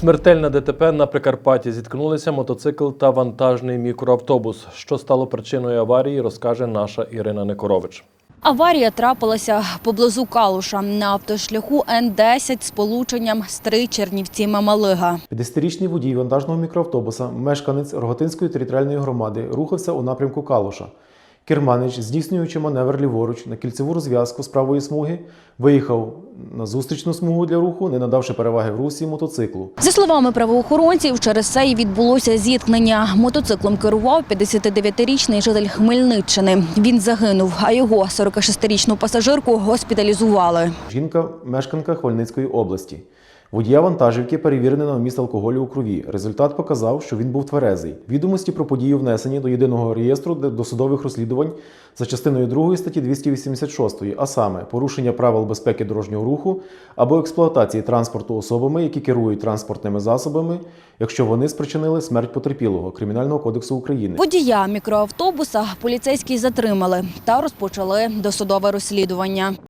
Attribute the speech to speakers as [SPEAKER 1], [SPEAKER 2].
[SPEAKER 1] Смертельне ДТП на Прикарпатті зіткнулися мотоцикл та вантажний мікроавтобус. Що стало причиною аварії, розкаже наша Ірина Некорович.
[SPEAKER 2] Аварія трапилася поблизу Калуша на автошляху Н-10 з полученням Стрий Чернівці Мамалига.
[SPEAKER 3] 50-річний водій вантажного мікроавтобуса, мешканець Рогатинської територіальної громади, рухався у напрямку Калуша. Керманич, здійснюючи маневр ліворуч на кільцеву розв'язку з правої смуги, виїхав на зустрічну смугу для руху, не надавши переваги в русі мотоциклу.
[SPEAKER 2] За словами правоохоронців, через це і відбулося зіткнення. Мотоциклом керував 59-річний житель Хмельниччини. Він загинув, а його 46-річну пасажирку госпіталізували.
[SPEAKER 3] Жінка мешканка Хмельницької області. Водія вантажівки перевірений на вміст алкоголю у крові. Результат показав, що він був тверезий. Відомості про подію внесені до єдиного реєстру досудових розслідувань за частиною 2 статті 286, а саме порушення правил безпеки дорожнього руху або експлуатації транспорту особами, які керують транспортними засобами, якщо вони спричинили смерть потерпілого Кримінального кодексу України.
[SPEAKER 2] Водія мікроавтобуса поліцейські затримали та розпочали досудове розслідування.